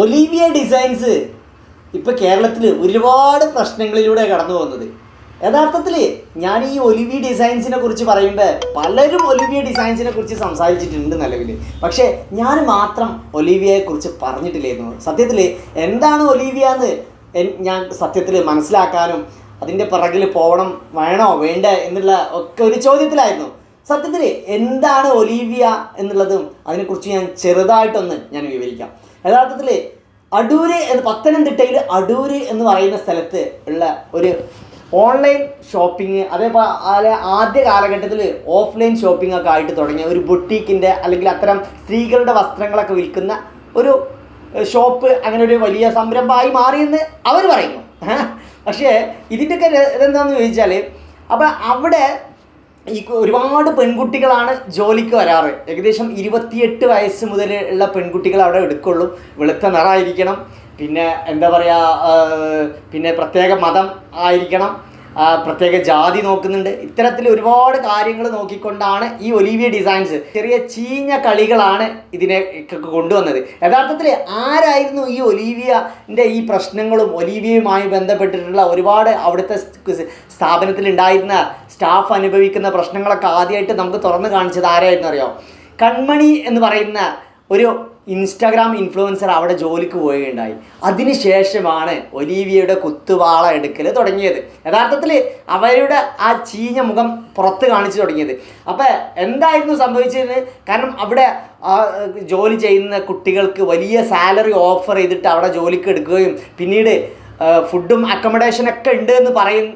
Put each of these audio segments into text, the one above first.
Olivia designs ഇപ്പോൾ കേരളത്തിൽ ഒരുപാട് പ്രശ്നങ്ങളിലൂടെ കടന്നു പോകുന്നത്. യഥാർത്ഥത്തിൽ ഞാൻ ഈ ഒലിവിയ ഡിസൈൻസിനെ കുറിച്ച് പറയുമ്പോൾ പലരും ഒലിവിയ ഡിസൈൻസിനെ കുറിച്ച് സംസാരിച്ചിട്ടുണ്ട് നിലവിൽ പക്ഷേ ഞാൻ മാത്രം ഒലിവിയയെ കുറിച്ച് പറഞ്ഞിട്ടില്ലായിരുന്നു സത്യത്തിൽ എന്താണ് ഒലിവിയ എന്ന് ഞാൻ സത്യത്തിൽ മനസ്സിലാക്കാനും അതിന്റെ പിറകിൽ പോകണം വേണോ വേണ്ട എന്നുള്ള ഒക്കെ ഒരു ചോദ്യത്തിലായിരുന്നു. സത്യത്തിൽ എന്താണ് ഒലീവിയ എന്നുള്ളതും അതിനെക്കുറിച്ച് ഞാൻ ചെറുതായിട്ടൊന്ന് ഞാൻ വിവരിക്കാം. യഥാർത്ഥത്തിൽ അടൂര് എന്ന് പത്തനംതിട്ടയിൽ അടൂര് എന്ന് പറയുന്ന സ്ഥലത്ത് ഉള്ള ഒരു ഓൺലൈൻ ഷോപ്പിംഗ് അതേപോലെ ആദ്യ കാലഘട്ടത്തിൽ ഓഫ്ലൈൻ ഷോപ്പിംഗ് ഒക്കെ ആയിട്ട് തുടങ്ങിയ ഒരു ബുട്ടീക്കിന്റെ അല്ലെങ്കിൽ അത്തരം സ്ത്രീകളുടെ വസ്ത്രങ്ങളൊക്കെ വിൽക്കുന്ന ഒരു ഷോപ്പ് അങ്ങനെ ഒരു വലിയ സംരംഭമായി മാറിയെന്ന് അവർ പറയുന്നു. പക്ഷേ ഇതിന്റെയൊക്കെ ഇതെന്താണെന്ന് ചോദിച്ചാൽ അപ്പം അവിടെ ഈ ഒരുപാട് പെൺകുട്ടികളാണ് ജോലിക്ക് വരാറ്. ഏകദേശം ഇരുപത്തിയെട്ട് വയസ്സ് മുതൽ ഉള്ള പെൺകുട്ടികൾ അവിടെ എടുക്കുള്ളൂ. വെളുത്ത നിറമായിരിക്കണം. പിന്നെ എന്താ പറയുക പിന്നെ പ്രത്യേക മതം ആയിരിക്കണം. പ്രത്യേക ജാതി നോക്കുന്നുണ്ട്. ഇത്തരത്തിൽ ഒരുപാട് കാര്യങ്ങൾ നോക്കിക്കൊണ്ടാണ് ഈ ഒലിവിയ ഡിസൈൻസ് ചെറിയ ചീഞ്ഞ കളികളാണ് ഇതിനെ കൊണ്ടുവന്നത്. യഥാർത്ഥത്തിൽ ആരായിരുന്നു ഈ ഒലീവിയന്റെ ഈ പ്രശ്നങ്ങളും ഒലീവിയയുമായി ബന്ധപ്പെട്ടിട്ടുള്ള ഒരുപാട് അവിടുത്തെ സ്ഥാപനത്തിൽ ഉണ്ടായിരുന്ന സ്റ്റാഫ് അനുഭവിക്കുന്ന പ്രശ്നങ്ങളൊക്കെ ആദ്യമായിട്ട് നമുക്ക് തുറന്നു കാണിച്ചത് ആരായിരുന്നു അറിയോ കൺമണി എന്ന് പറയുന്ന ഒരു ഇൻസ്റ്റാഗ്രാം ഇൻഫ്ലുവൻസർ അവിടെ ജോലിക്ക് പോവുകയുണ്ടായി. അതിനുശേഷമാണ് ഒലീവിയയുടെ കുത്തുവാള എടുക്കൽ തുടങ്ങിയത്. യഥാർത്ഥത്തിൽ അവരുടെ ആ ചീഞ്ഞ മുഖം പുറത്ത് കാണിച്ചു തുടങ്ങിയത്. അപ്പോൾ എന്തായിരുന്നു സംഭവിച്ചത്? കാരണം അവിടെ ജോലി ചെയ്യുന്ന കുട്ടികൾക്ക് വലിയ സാലറി ഓഫർ ചെയ്തിട്ട് അവിടെ ജോലിക്ക് എടുക്കുകയും പിന്നീട് ഫുഡും അക്കോമഡേഷനൊക്കെ ഉണ്ട് എന്ന് പറയും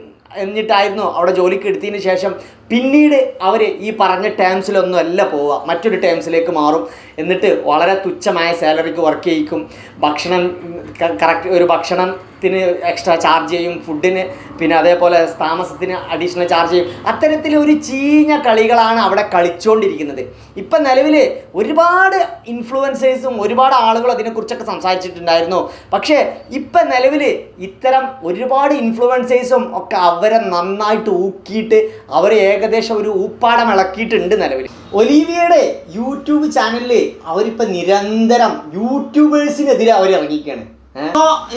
എന്നിട്ടായിരുന്നു അവിടെ ജോലിക്ക് എടുത്തതിന് ശേഷം പിന്നീട് അവർ ഈ പറഞ്ഞ ടേംസിലൊന്നും അല്ല പോവുക. മറ്റൊരു ടേംസിലേക്ക് മാറും. എന്നിട്ട് വളരെ തുച്ഛമായ സാലറിക്ക് വർക്ക് ചെയ്യിക്കും. ഭക്ഷണം കറക്റ്റ് ഒരു ഭക്ഷണത്തിന് എക്സ്ട്രാ ചാർജ് ചെയ്യും ഫുഡിന് പിന്നെ അതേപോലെ താമസത്തിന് അഡീഷണൽ ചാർജ് ചെയ്യും. അത്തരത്തിൽ ഒരു ചീഞ്ഞ കളികളാണ് അവിടെ കളിച്ചുകൊണ്ടിരിക്കുന്നത് ഇപ്പം നിലവിൽ ഒരുപാട് ഇൻഫ്ലുവൻസേഴ്സും ഒരുപാട് ആളുകൾ അതിനെക്കുറിച്ചൊക്കെ സംസാരിച്ചിട്ടുണ്ടായിരുന്നു. പക്ഷേ ഇപ്പം നിലവിൽ ഇത്തരം ഒരുപാട് ഇൻഫ്ലുവൻസേഴ്സും ഒക്കെ അവരെ നന്നായിട്ട് ഊക്കിയിട്ട് അവർ ഏകദേശം ഒരു ഊപ്പാടം ഇളക്കിയിട്ടുണ്ട് നിലവിൽ ഒലീവിയയുടെ യൂട്യൂബ് ചാനലിൽ അവരിപ്പോൾ നിരന്തരം യൂട്യൂബേഴ്സിനെതിരെ അവർ ഇറങ്ങിക്കുകയാണ്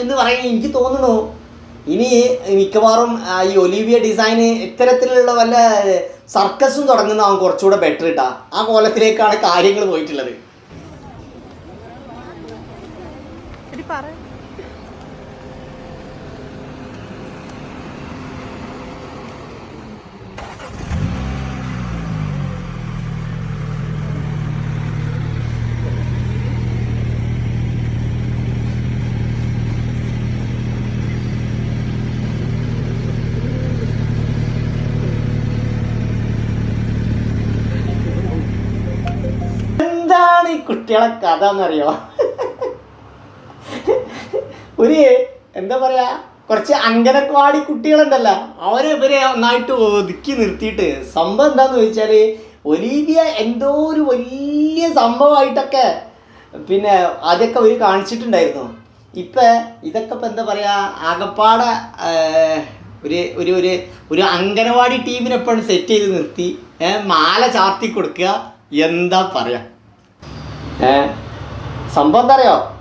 എന്ന് പറയാൻ എനിക്ക് തോന്നുന്നു ഇനി മിക്കവാറും ഈ ഒലിവിയ ഡിസൈന് ഇത്തരത്തിലുള്ള വല്ല സർക്കസും തുടങ്ങുന്ന അവൻ കുറച്ചുകൂടെ ബെറ്റർ ഇട്ടാ. ആ കോലത്തിലേക്കാണ് കാര്യങ്ങൾ പോയിട്ടുള്ളത്. പറ എന്താണ് ഈ കുട്ടികളെ കഥ എന്നറിയോ? ഒരു എന്താ പറയാ കുറച്ച് അങ്കനവാടി കുട്ടികളുണ്ടല്ലോ അവരെ ഇവരെ ഒന്നായിട്ട് ഒതുക്കി നിർത്തിയിട്ട് സംഭവം എന്താന്ന് ചോദിച്ചാൽ ഒലീവിയ എന്തോ ഒരു വലിയ സംഭവമായിട്ടൊക്കെ പിന്നെ അതൊക്കെ അവർ കാണിച്ചിട്ടുണ്ടായിരുന്നു. ഇപ്പം ഇതൊക്കെ ഇപ്പം എന്താ പറയാ ആകപ്പാടെ ഒരു ഒരു ഒരു ഒരു അങ്കനവാടി ടീമിനെപ്പോഴും സെറ്റ് ചെയ്ത് നിർത്തി മാല ചാർത്തി കൊടുക്കുക എന്താ പറയാ? ഏ സംഭവം എന്താ അറിയോ?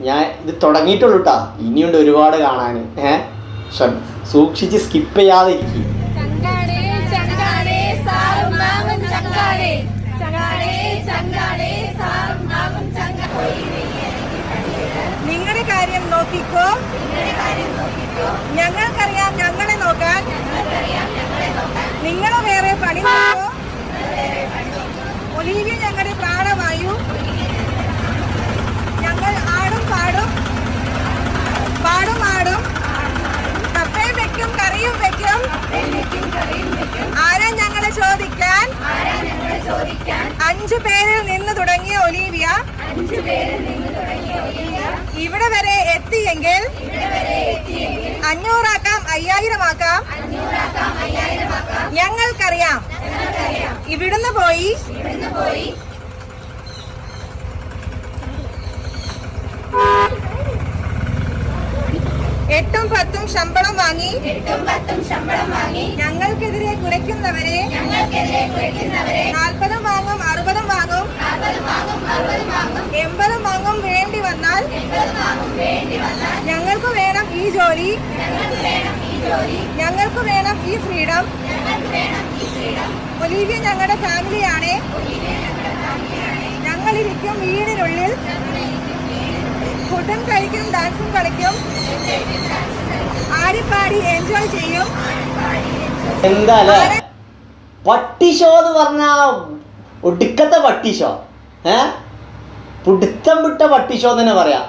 ഞാൻ ഇത് തുടങ്ങിയിട്ടുള്ളൂ കേട്ടാ ഇനിയുണ്ട് ഒരുപാട് കാണാൻ. ഏ? സൂക്ഷിച്ച് സ്കിപ്പ് ചെയ്യാതെ ഇരിക്കും. നിങ്ങളുടെ കാര്യം നോക്കിക്കോ. ഞങ്ങൾക്കറിയാം ഞങ്ങളെ നോക്കാൻ. നിങ്ങൾ വേറെ പണി നോക്കോ. ഒലീവിയ ഞങ്ങളുടെ പ്രാണവായു ഞങ്ങൾ ആടും പാടും പാടും ആടും. കപ്പയും വെക്കും കറിയും വെക്കും. ആരാ ഞങ്ങളെ ചോദിക്കാൻ? അഞ്ചു പേരിൽ നിന്ന് തുടങ്ങിയ ഒലീവിയ. ഇവിടെ വരെ എത്തിയെങ്കിൽ അഞ്ഞൂറാക്കാം അയ്യായിരമാക്കാം. ഞങ്ങൾക്കറിയാം. ഇവിടുന്ന് പോയി എട്ടും പത്തും ശമ്പളം വാങ്ങി എട്ടും പത്തും ശമ്പളം വാങ്ങി ഞങ്ങൾക്കെതിരെ കുറയ്ക്കുന്നവരെ ഞങ്ങൾക്കെതിരെ കുഴിക്കുന്നവരെ നാൽപ്പതും വാങ്ങും അറുപതും വാങ്ങും. അറുപത് വാങ്ങും അറുപത് വാങ്ങും. എൺപത് എൺപതും വാങ്ങും വേണ്ടി വന്നാൽ ഞങ്ങൾക്ക് വേണം ഈ ജോലി. ഞങ്ങൾക്ക് വേണം ഈ ഫ്രീഡം. ഒലീവിയ ഞങ്ങളുടെ ഫാമിലിയാണ്. ഞങ്ങളിരിക്കും വീടിനുള്ളിൽ. ഫുഡും കഴിക്കും ഡാൻസും കളിക്കും. ആടിപ്പാടി എൻജോയ് ചെയ്യും. എന്താ പട്ടി ഷോ എന്ന് പറഞ്ഞ ഒടുക്കത്തെ പട്ടി ഷോ ഏ? പിടുത്തം വിട്ട പട്ടി ഷോ തന്നെ പറയാം.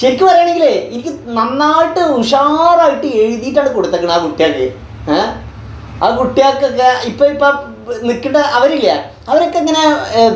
ശരിക്കും പറയുകയാണെങ്കിലേ എനിക്ക് നന്നായിട്ട് ഉഷാറായിട്ട് എഴുതിയിട്ടാണ് കൊടുത്തേക്കണത് ആ കുട്ടികൾക്ക്. ഏ? ആ കുട്ടികൾക്കൊക്കെ ഇപ്പൊ ഇപ്പൊ നിൽക്കേണ്ട അവരില്ലേ? അവരൊക്കെ ഇങ്ങനെ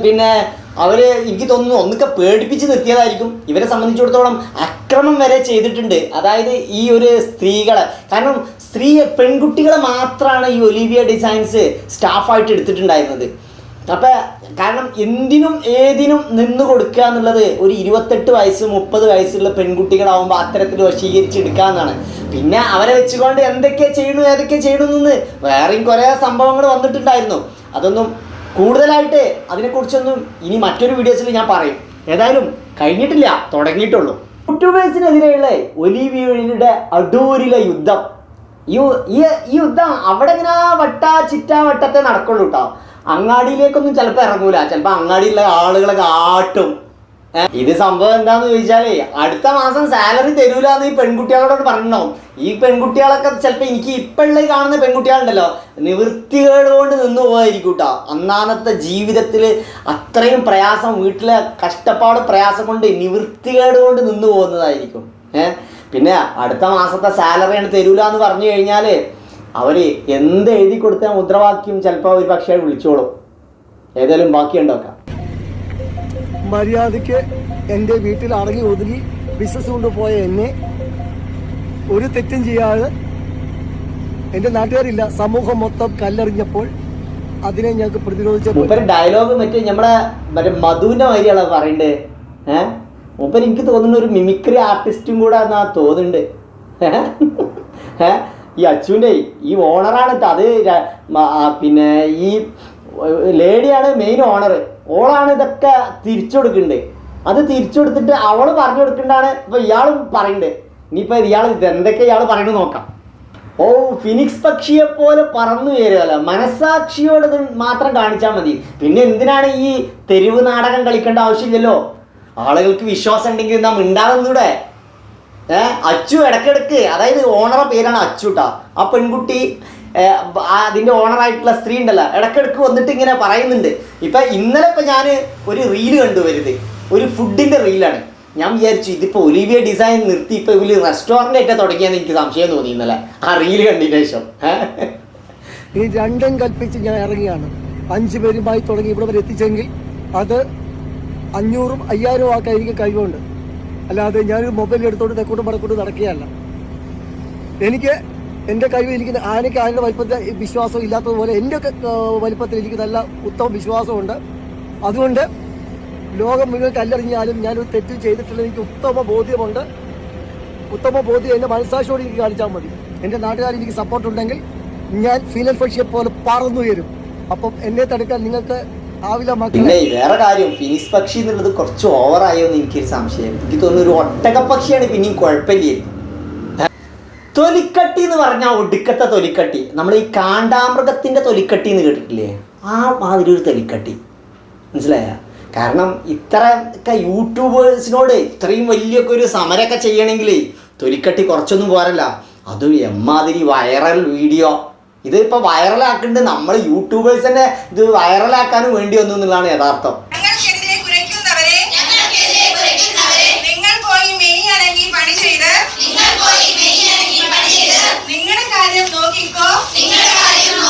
പിന്നെ അവർ എനിക്ക് തോന്നുന്നു ഒന്നൊക്കെ പേടിപ്പിച്ച് നിർത്തിയതായിരിക്കും. ഇവരെ സംബന്ധിച്ചിടത്തോളം അക്രമം വരെ ചെയ്തിട്ടുണ്ട്. അതായത് ഈ ഒരു സ്ത്രീകളെ. കാരണം സ്ത്രീ പെൺകുട്ടികളെ മാത്രമാണ് ഈ ഒലിവിയ ഡിസൈൻസ് സ്റ്റാഫായിട്ട് എടുത്തിട്ടുണ്ടായിരുന്നത്. അപ്പം കാരണം എന്തിനും ഏതിനും നിന്ന് കൊടുക്കുക എന്നുള്ളത് ഒരു ഇരുപത്തെട്ട് വയസ്സ് മുപ്പത് വയസ്സുള്ള പെൺകുട്ടികളാവുമ്പോൾ അത്തരത്തിൽ വശീകരിച്ചെടുക്കുക എന്നാണ്. പിന്നെ അവരെ വെച്ചുകൊണ്ട് എന്തൊക്കെ ചെയ്യണു ഏതൊക്കെ ചെയ്യണമെന്ന് വേറെയും കുറേ സംഭവങ്ങൾ വന്നിട്ടുണ്ടായിരുന്നു. അതൊന്നും കൂടുതലായിട്ട് അതിനെക്കുറിച്ചൊന്നും ഇനി മറ്റൊരു വീഡിയോസിൽ ഞാൻ പറയും. ഏതായാലും കഴിഞ്ഞിട്ടില്ല തുടങ്ങിയിട്ടുള്ളൂ. യൂട്യൂബേഴ്സിനെതിരെയുള്ള ഒലിവിയുടെ അടൂരിലെ യുദ്ധം. ഈ യുദ്ധം അവിടെ ഇങ്ങനെ വട്ട ചിറ്റ വട്ടത്തെ നടക്കുള്ളൂ കേട്ടോ അങ്ങാടിയിലേക്കൊന്നും ചിലപ്പോൾ ഇറങ്ങൂല. ചിലപ്പോൾ അങ്ങാടിയിലുള്ള ആളുകളൊക്കെ ആട്ടും ഇത് സംഭവം എന്താന്ന് ചോദിച്ചാലേ അടുത്ത മാസം സാലറി തരൂലെന്ന് ഈ പെൺകുട്ടികളോട് പറഞ്ഞിട്ടുണ്ടാവും ഈ പെൺകുട്ടികളൊക്കെ ചിലപ്പോൾ എനിക്ക് ഇപ്പോഴുള്ള കാണുന്ന പെൺകുട്ടികളുണ്ടല്ലോ. നിവൃത്തികേട് കൊണ്ട് നിന്ന് പോകായിരിക്കും കേട്ടോ അന്നാന്നത്തെ ജീവിതത്തിൽ അത്രയും പ്രയാസം വീട്ടിലെ കഷ്ടപ്പാട് പ്രയാസം കൊണ്ട് നിവൃത്തികേട് കൊണ്ട് നിന്ന് പോകുന്നതായിരിക്കും. ഏഹ് പിന്നെ അടുത്ത മാസത്തെ സാലറിയാണ് തരൂല എന്ന് പറഞ്ഞു കഴിഞ്ഞാൽ അവർ എന്ത് എഴുതി കൊടുത്ത മുദ്രാവാക്യം ചിലപ്പോൾ ഒരു പക്ഷേ വിളിച്ചോളും. ഏതായാലും ബാക്കി ഉണ്ടാക്കാം മര്യാദയ്ക്ക് എന്റെ വീട്ടിൽ അടങ്ങി ഒതുങ്ങി ബിസിനസ് കൊണ്ടുപോയ എന്നെ ഒരു തെറ്റും ചെയ്യാതെ എന്റെ നാട്ടുകാരില്ല. സമൂഹം മൊത്തം കല്ലെറിഞ്ഞപ്പോൾ അതിനെ ഞങ്ങൾക്ക് പ്രതിരോധിച്ച ഡയലോഗ് മറ്റേ നമ്മളെ മറ്റേ മധുവിന്റെ വരികളാ പറയണ്ടേ? ഏഹ് മൂപ്പര് എനിക്ക് തോന്നുന്ന ഒരു മിമിക്രി ആർട്ടിസ്റ്റും കൂടെ എന്നാ തോന്നുന്നുണ്ട്. ഏഹ്? ഈ അച്ചുവിന്റെ ഈ ഓണറാണ്. അത് പിന്നെ ഈ ലേഡിയാണ് മെയിൻ ഓണർ ഓളാണ് ഇതൊക്കെ തിരിച്ചു കൊടുക്കണ്ടേ അത് തിരിച്ചു കൊടുത്തിട്ട് അവൾ പറഞ്ഞു കൊടുക്കണ്ടാണ് ഇപ്പൊ ഇയാൾ പറയണ്ടേ. ഇനിയിപ്പോ ഇയാൾ എന്തൊക്കെ ഇയാൾ പറയണത് നോക്കാം. ഓ ഫിനിക്സ് പക്ഷിയെ പോലെ പറന്നു വരുമല്ല മനസാക്ഷിയോട് മാത്രം കാണിച്ചാൽ മതി. പിന്നെ എന്തിനാണ് ഈ തെരുവ് നാടകം കളിക്കേണ്ട ആവശ്യമില്ലല്ലോ? ആളുകൾക്ക് വിശ്വാസം ഉണ്ടെങ്കിൽ നാം ഉണ്ടാകുന്നൂടെ ഏഹ് അച്ചു ഇടക്കിടക്ക് അതായത് ഓണറെ പേരാണ് അച്ചു ട്ടാ ആ പെൺകുട്ടി അതിന്റെ ഓണറായിട്ടുള്ള സ്ത്രീ ഉണ്ടല്ലോ. ഇടക്കിടക്ക് വന്നിട്ട് ഇങ്ങനെ പറയുന്നുണ്ട്. ഇപ്പൊ ഇന്നലെ ഇപ്പൊ ഞാൻ ഒരു റീൽ കണ്ടു വരുത് ഒരു ഫുഡിന്റെ റീലാണ് ഞാൻ വിചാരിച്ചു ഇതിപ്പോ ഒലിവിയ ഡിസൈൻ നിർത്തി ഇപ്പൊ ഇവർ റെസ്റ്റോറന്റ് ആയിട്ട് തുടങ്ങിയെന്ന് എനിക്ക് സംശയം തോന്നി ഇന്നലെ. ആ റീൽ കണ്ടതിന് ശേഷം. ഈ രണ്ടും കൽപ്പിച്ച് ഞാൻ ഇറങ്ങിയാണ്. അഞ്ചു പേരുമായി തുടങ്ങി ഇവിടെ വരെ എത്തിച്ചെങ്കിൽ അത് അഞ്ഞൂറും അയ്യായിരം ആക്കാൻ എനിക്ക് കഴിവുണ്ട്. അല്ലാതെ ഞാനൊരു മൊബൈൽ എടുത്തോണ്ട് തെക്കോട്ടും വടക്കോട്ടും നടക്കുകയല്ല. എനിക്ക് എന്റെ കഴിവ് എനിക്ക് ആനയ്ക്ക് ആനയുടെ വലിപ്പത്തിൽ വിശ്വാസം ഇല്ലാത്തതുപോലെ എന്റെ വലിപ്പത്തിൽ എനിക്ക് നല്ല ഉത്തമ വിശ്വാസമുണ്ട്. അതുകൊണ്ട് ലോകം മുഴുവൻ കല്ലെറിഞ്ഞാലും ഞാനൊരു തെറ്റ് ചെയ്തിട്ടുള്ള എനിക്ക് ഉത്തമ ബോധ്യമുണ്ട്. ഉത്തമ ബോധ്യം എന്റെ മനസ്സാക്ഷിയോട് എനിക്ക് കാണിച്ചാൽ മതി. എന്റെ നാട്ടുകാർ എനിക്ക് സപ്പോർട്ട് ഉണ്ടെങ്കിൽ ഞാൻ ഫീലൽ പക്ഷിയെ പോലെ പറന്നുയരും അപ്പം എന്നെ തടുക്കാൻ നിങ്ങൾക്ക് പിന്നെ വേറെ കാര്യം ഫിനിക്സ് പക്ഷി എന്നുള്ളത് കുറച്ച് ഓവറായോ എന്ന് എനിക്കൊരു സംശയം. എനിക്ക് തോന്നുന്നു ഒരു ഒട്ടക പക്ഷിയാണ് പിന്നെയും കുഴപ്പമില്ലായിരിക്കും തൊലിക്കട്ടി എന്ന് പറഞ്ഞാൽ ഒടുക്കത്തെ തൊലിക്കട്ടി. നമ്മൾ ഈ കാണ്ടാമൃഗത്തിന്റെ തൊലിക്കട്ടി എന്ന് കേട്ടിട്ടില്ലേ? ആ മാതിരി ഒരു തൊലിക്കട്ടി. മനസ്സിലായ? കാരണം ഇത്ര ഒക്കെ യൂട്യൂബേഴ്സിനോട് ഇത്രയും വലിയൊക്കെ ഒരു സമരമൊക്കെ ചെയ്യണമെങ്കിൽ തൊലിക്കട്ടി കുറച്ചൊന്നും പോരല്ല. അത് എമ്മാതിരി വൈറൽ വീഡിയോ. ഇത് ഇപ്പൊ വൈറലാക്കുന്നുണ്ട് നമ്മൾ യൂട്യൂബേഴ്സ് തന്നെ ഇത് വൈറലാക്കാനും വേണ്ടി വന്നു എന്നുള്ളതാണ് യഥാർത്ഥം ഞങ്ങൾക്കെതിരെ കുരയ്ക്കുന്നവരെ നിങ്ങൾ പോയി മെയ്യണങ്ങി പണി ചെയ്ത് നിങ്ങളുടെ കാര്യം നോക്കിക്കോ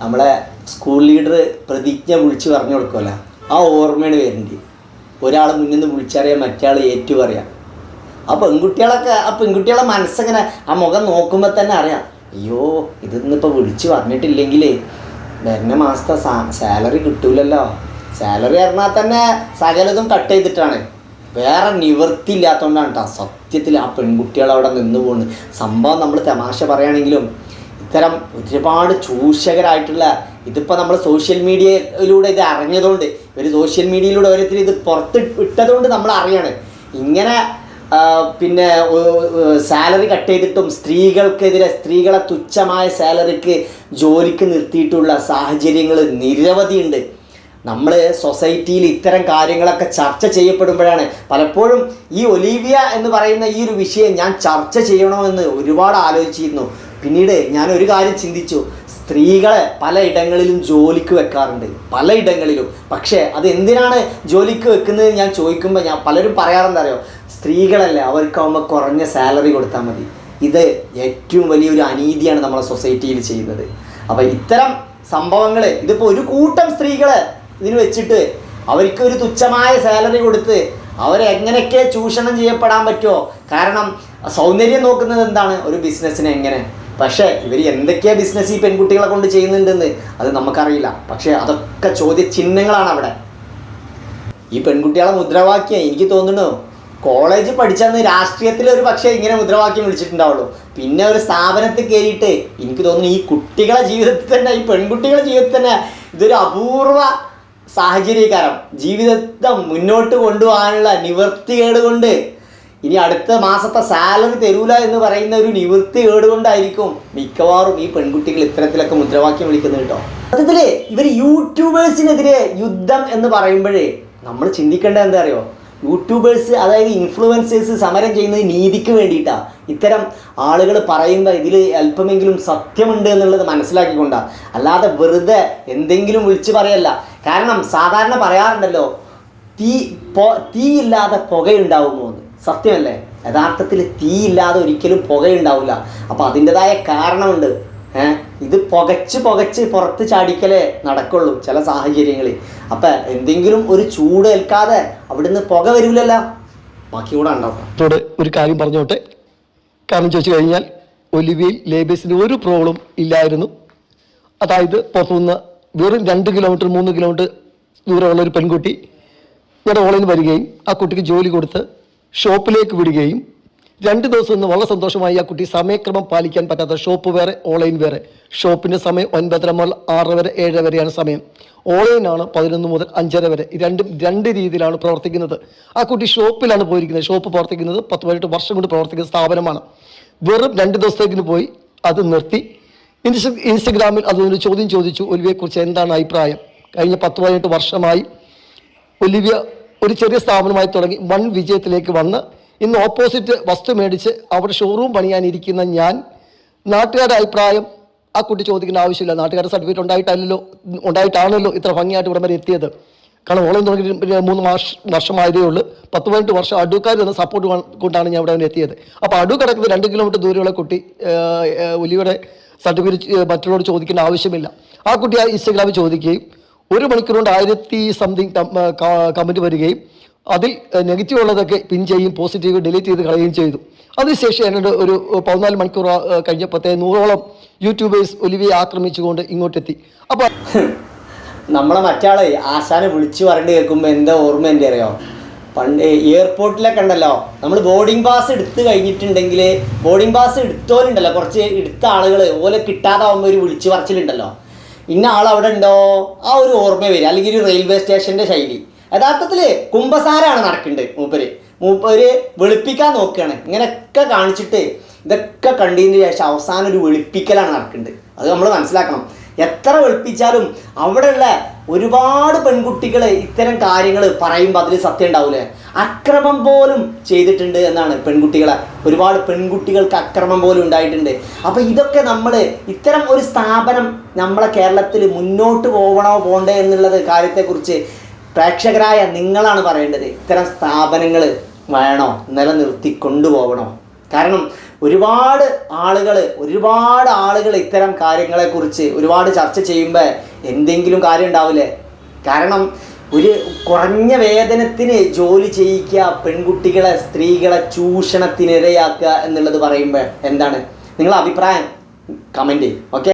നമ്മളെ സ്കൂൾ ലീഡർ പ്രതിജ്ഞ വിളിച്ച് പറഞ്ഞു കൊടുക്കുമല്ലോ ആ ഓർമ്മയാണ് വരുന്നത് ഒരാൾ മുന്നിൽ നിന്ന് വിളിച്ചറിയാൻ മറ്റേ ആൾ ഏറ്റു പറയാം ആ പെൺകുട്ടികളൊക്കെ ആ പെൺകുട്ടികളെ മനസ്സങ്ങനെ ആ മുഖം നോക്കുമ്പോൾ തന്നെ അറിയാം. അയ്യോ ഇതിന്നിപ്പോൾ വിളിച്ച് പറഞ്ഞിട്ടില്ലെങ്കിൽ വരുന്ന മാസത്തെ സാലറി കിട്ടൂലല്ലോ. സാലറി പറഞ്ഞാൽ തന്നെ സകലതും കട്ട് ചെയ്തിട്ടാണ്. വേറെ നിവൃത്തിയില്ലാത്തതുകൊണ്ടാണ് കേട്ടോ സത്യത്തിൽ ആ പെൺകുട്ടികൾ അവിടെ നിന്ന് പോകുന്നത് സംഭവം നമ്മൾ തമാശ പറയുകയാണെങ്കിലും ഇത്തരം ഒരുപാട് ചൂഷകരായിട്ടുള്ള ഇതിപ്പോൾ നമ്മൾ സോഷ്യൽ മീഡിയയിലൂടെ ഇത് അറിഞ്ഞതുകൊണ്ട് ഒരു സോഷ്യൽ മീഡിയയിലൂടെ ഓരോരുത്തർ ഇത് പുറത്ത് ഇട്ടതുകൊണ്ട് നമ്മൾ അറിയാണ്. ഇങ്ങനെ പിന്നെ സാലറി കട്ട് ചെയ്തിട്ടും സ്ത്രീകൾക്കെതിരെ സ്ത്രീകളെ തുച്ഛമായ സാലറിക്ക് ജോലിക്ക് നിർത്തിയിട്ടുള്ള സാഹചര്യങ്ങൾ നിരവധിയുണ്ട്. നമ്മൾ സൊസൈറ്റിയിൽ ഇത്തരം കാര്യങ്ങളൊക്കെ ചർച്ച ചെയ്യപ്പെടുമ്പോഴാണ് പലപ്പോഴും ഈ ഒലീവിയ എന്ന് പറയുന്ന ഈ ഒരു വിഷയം ഞാൻ ചർച്ച ചെയ്യണമെന്ന് ഒരുപാട് ആലോചിച്ചിരുന്നു. പിന്നീട് ഞാൻ ഒരു കാര്യം ചിന്തിച്ചു. സ്ത്രീകളെ പലയിടങ്ങളിലും ജോലിക്ക് വെക്കാറുണ്ട്. പലയിടങ്ങളിലും പക്ഷേ അത് എന്തിനാണ് ജോലിക്ക് വെക്കുന്നത് ഞാൻ ചോദിക്കുമ്പോൾ ഞാൻ പലരും പറയാറുണ്ടറിയോ സ്ത്രീകളല്ലേ അവർക്കാവുമ്പോൾ കുറഞ്ഞ സാലറി കൊടുത്താൽ മതി. ഇത് ഏറ്റവും വലിയൊരു അനീതിയാണ് നമ്മളെ സൊസൈറ്റിയിൽ ചെയ്യുന്നത്. അപ്പോൾ ഇത്തരം സംഭവങ്ങൾ ഇതിപ്പോൾ ഒരു കൂട്ടം സ്ത്രീകളെ ഇതിന് വെച്ചിട്ട് അവർക്ക് ഒരു തുച്ഛമായ സാലറി കൊടുത്ത് അവരെങ്ങനെയൊക്കെ ചൂഷണം ചെയ്യപ്പെടാൻ പറ്റുമോ കാരണം സൗന്ദര്യം നോക്കുന്നത് എന്താണ്? ഒരു ബിസിനസ്സിനെ എങ്ങനെ? പക്ഷേ ഇവർ എന്തൊക്കെയാ ബിസിനസ് ഈ പെൺകുട്ടികളെ കൊണ്ട് ചെയ്യുന്നുണ്ടെന്ന് അത് നമുക്കറിയില്ല. പക്ഷേ അതൊക്കെ ചോദ്യചിഹ്നങ്ങളാണ് അവിടെ. ഈ പെൺകുട്ടികളെ മുദ്രാവാക്യം എനിക്ക് തോന്നുന്നു കോളേജ് പഠിച്ചന്ന് രാഷ്ട്രീയത്തിൽ ഒരു പക്ഷേ ഇങ്ങനെ മുദ്രാവാക്യം വിളിച്ചിട്ടുണ്ടാവുള്ളൂ. പിന്നെ ഒരു സ്ഥാപനത്തിൽ കയറിയിട്ട് എനിക്ക് തോന്നുന്നു ഈ കുട്ടികളെ ജീവിതത്തിൽ തന്നെ ഈ പെൺകുട്ടികളുടെ ജീവിതത്തിൽ തന്നെ ഇതൊരു അപൂർവ സാഹചര്യക്കാരം ജീവിതത്തെ മുന്നോട്ട് കൊണ്ടുപോകാനുള്ള നിവൃത്തികേട് കൊണ്ട് ഇനി അടുത്ത മാസത്തെ സാലറി തരൂല എന്ന് പറയുന്ന ഒരു നിവൃത്തി കേടുകൊണ്ടായിരിക്കും മിക്കവാറും ഈ പെൺകുട്ടികൾ ഇത്തരത്തിലൊക്കെ മുദ്രാവാക്യം വിളിക്കുന്നത് കേട്ടോ. സത്യത്തിൽ ഇവർ യൂട്യൂബേഴ്സിനെതിരെ യുദ്ധം എന്ന് പറയുമ്പോഴേ നമ്മൾ ചിന്തിക്കേണ്ടത് എന്താ അറിയോ? യൂട്യൂബേഴ്സ് അതായത് ഇൻഫ്ലുവൻസേഴ്സ് സമരം ചെയ്യുന്നത് നീതിക്ക് വേണ്ടിയിട്ടാണ് ഇത്തരം ആളുകൾ പറയുമ്പോൾ ഇതിൽ അല്പമെങ്കിലും സത്യമുണ്ട് എന്നുള്ളത് മനസ്സിലാക്കിക്കൊണ്ടാണ് അല്ലാതെ വെറുതെ എന്തെങ്കിലും വിളിച്ചു പറയല്ല. കാരണം സാധാരണ പറയാറുണ്ടല്ലോ തീ പൊ തീയില്ലാതെ പുകയുണ്ടാവുമോ എന്ന്. സത്യമല്ലേ? യഥാർത്ഥത്തിൽ തീയില്ലാതെ ഒരിക്കലും പുകയുണ്ടാവില്ല അപ്പോൾ അതിന്റെതായ കാരണമുണ്ട്. ഏഹ്? ഇത് പുകച്ച് പുകച്ച് പുറത്ത് ചാടിക്കലേ നടക്കുള്ളൂ ചില സാഹചര്യങ്ങളിൽ. അപ്പം എന്തെങ്കിലും ഒരു ചൂട് ഏൽക്കാതെ അവിടുന്ന് പുക വരില്ലല്ലോ ബാക്കി കൂടെ ഉണ്ടാവും ഒരു കാര്യം പറഞ്ഞോട്ടെ? കാരണം ചോദിച്ചു കഴിഞ്ഞാൽ ഒലിവിയിൽ ലേബേഴ്സിന് ഒരു പ്രോബ്ലം ഇല്ലായിരുന്നു. അതായത് പുറത്തുനിന്ന് വെറും രണ്ട് കിലോമീറ്റർ മൂന്ന് കിലോമീറ്റർ ദൂരമുള്ള ഒരു പെൺകുട്ടി ഞങ്ങളുടെ നിന്ന് വരികയും ആ കുട്ടിക്ക് ജോലി കൊടുത്ത് ഷോപ്പിലേക്ക് വിടുകയും രണ്ട് ദിവസം നിന്ന് വളരെ സന്തോഷമായി ആ കുട്ടി സമയക്രമം പാലിക്കാൻ പറ്റാത്ത ഷോപ്പ് വേറെ ഓൺലൈൻ വേറെ. ഷോപ്പിന്റെ സമയം ഒൻപതര മുതൽ ആറ് വരെ ഏഴ് വരെയാണ് സമയം. ഓൺലൈനാണ് പതിനൊന്ന് മുതൽ അഞ്ചര വരെ. രണ്ടും രണ്ട് രീതിയിലാണ് പ്രവർത്തിക്കുന്നത്. ആ കുട്ടി ഷോപ്പിലാണ് പോയിരിക്കുന്നത്. ഷോപ്പ് പ്രവർത്തിക്കുന്നത് പത്ത് പതിനെട്ട് വർഷം കൊണ്ട് പ്രവർത്തിക്കുന്ന സ്ഥാപനമാണ്. വെറും രണ്ട് ദിവസത്തേക്കിന് പോയി അത് നിർത്തി. ഇൻസ്റ്റ ഇൻസ്റ്റഗ്രാമിൽ അതൊരു ചോദ്യം ചോദിച്ചു ഒലിവിയെക്കുറിച്ച് എന്താണ് അഭിപ്രായം? കഴിഞ്ഞ പത്ത് പതിനെട്ട് വർഷമായി ഒലിവിയ ഒരു ചെറിയ സ്ഥാപനമായി തുടങ്ങി. വൺ വിജയത്തിലേക്ക് വന്ന് ഇന്ന് ഓപ്പോസിറ്റ് വസ്തു മേടിച്ച് അവിടെ ഷോറൂം പണിയാനിരിക്കുന്ന ഞാൻ നാട്ടുകാരുടെ അഭിപ്രായം ആ കുട്ടി ചോദിക്കുന്ന ആവശ്യമില്ല. നാട്ടുകാരുടെ സർട്ടിഫിക്കറ്റ് ഉണ്ടായിട്ടല്ലല്ലോ ഉണ്ടായിട്ടാണല്ലോ ഇത്ര ഭംഗിയായിട്ട് ഇവിടെ വരെ എത്തിയത്. കാരണം ഓളം തുടങ്ങി പിന്നെ മൂന്ന് വർഷ വർഷമായതേ ഉള്ളൂ. പത്ത് പതിനെട്ട് വർഷം അടുക്കാർ തന്ന സപ്പോർട്ട് കൊണ്ടാണ് ഞാൻ ഇവിടെ എത്തിയത്. അപ്പോൾ അടു കിടക്കുന്ന രണ്ട് കിലോമീറ്റർ ദൂരെയുള്ള കുട്ടി ഒലിയുടെ സർട്ടിഫിക്കറ്റ് മറ്റുള്ളവർ ചോദിക്കേണ്ട ആവശ്യമില്ല. ആ കുട്ടി ആ ഇൻസ്റ്റഗ്രാമിൽ ചോദിക്കുകയും ഒരു മണിക്കൂർ കൊണ്ട് ആയിരത്തി സംതിങ് കമന്റ് വരികയും അതിൽ നെഗറ്റീവ് ഉള്ളതൊക്കെ പിൻ ചെയ്യും പോസിറ്റീവ് ഡിലീറ്റ് ചെയ്ത് കളയുകയും ചെയ്തു. അതിനുശേഷം എന്നോട് ഒരു പതിനാല് മണിക്കൂർ കഴിഞ്ഞപ്പോഴത്തേ നൂറോളം യൂട്യൂബേഴ്സ് ഒലിവിയെ ആക്രമിച്ചുകൊണ്ട് ഇങ്ങോട്ടെത്തി. അപ്പോൾ നമ്മളെ മറ്റാളെ ആശാനെ വിളിച്ചു പറഞ്ഞു കേൾക്കുമ്പോൾ എന്താ ഓർമ്മ എന്റെ അറിയോ? പണ്ട് എയർപോർട്ടിലൊക്കെ ഉണ്ടല്ലോ. നമ്മൾ ബോർഡിംഗ് പാസ് എടുത്തു കഴിഞ്ഞിട്ടുണ്ടെങ്കിൽ ബോർഡിംഗ് പാസ് എടുത്തോലുണ്ടല്ലോ. കുറച്ച് എടുത്ത ആളുകൾ ഓലെ കിട്ടാതാവുമ്പോൾ ഒരു വിളിച്ചു പറച്ചിലുണ്ടല്ലോ. ഇന്ന ആൾ അവിടെ ഉണ്ടോ? ആ ഒരു ഓർമ്മ വരിക അല്ലെങ്കിൽ ഒരു റെയിൽവേ സ്റ്റേഷന്റെ ശൈലി. യഥാർത്ഥത്തിൽ കുംഭസാരാണ് നടക്കേണ്ടത് മൂപ്പര്. മൂപ്പര് വെളുപ്പിക്കാൻ നോക്കുകയാണ് ഇങ്ങനെയൊക്കെ കാണിച്ചിട്ട് ഇതൊക്കെ കണ്ടതിന് ശേഷം അവസാനം ഒരു വെളുപ്പിക്കലാണ് നടക്കുന്നത് അത് നമ്മൾ മനസ്സിലാക്കണം. എത്ര വെളുപ്പിച്ചാലും അവിടെയുള്ള ഒരുപാട് പെൺകുട്ടികൾ ഇത്തരം കാര്യങ്ങൾ പറയുമ്പോൾ അതിൽ സത്യം ഉണ്ടാവില്ലേ അക്രമം പോലും ചെയ്തിട്ടുണ്ട് എന്നാണ് പെൺകുട്ടികളെ. ഒരുപാട് പെൺകുട്ടികൾക്ക് അക്രമം പോലും ഉണ്ടായിട്ടുണ്ട്. അപ്പോൾ ഇതൊക്കെ നമ്മൾ ഇത്തരം ഒരു സ്ഥാപനം നമ്മളെ കേരളത്തിൽ മുന്നോട്ട് പോകണോ പോകണ്ടേ എന്നുള്ളത് കാര്യത്തെക്കുറിച്ച് പ്രേക്ഷകരായ നിങ്ങളാണ് പറയേണ്ടത് ഇത്തരം സ്ഥാപനങ്ങൾ വേണോ നിലനിർത്തി കൊണ്ടുപോകണോ? കാരണം ഒരുപാട് ആളുകൾ ഒരുപാട് ആളുകൾ ഇത്തരം കാര്യങ്ങളെക്കുറിച്ച് ഒരുപാട് ചർച്ച ചെയ്യുമ്പോൾ എന്തെങ്കിലും കാര്യം ഉണ്ടാവില്ലേ? കാരണം ഒരു കുറഞ്ഞ വേതനത്തിന് ജോലി ചെയ്യിക്കുക പെൺകുട്ടികളെ സ്ത്രീകളെ ചൂഷണത്തിനിരയാക്കുക എന്നുള്ളത് പറയുമ്പോൾ എന്താണ്? നിങ്ങളുടെ അഭിപ്രായം? Comment okay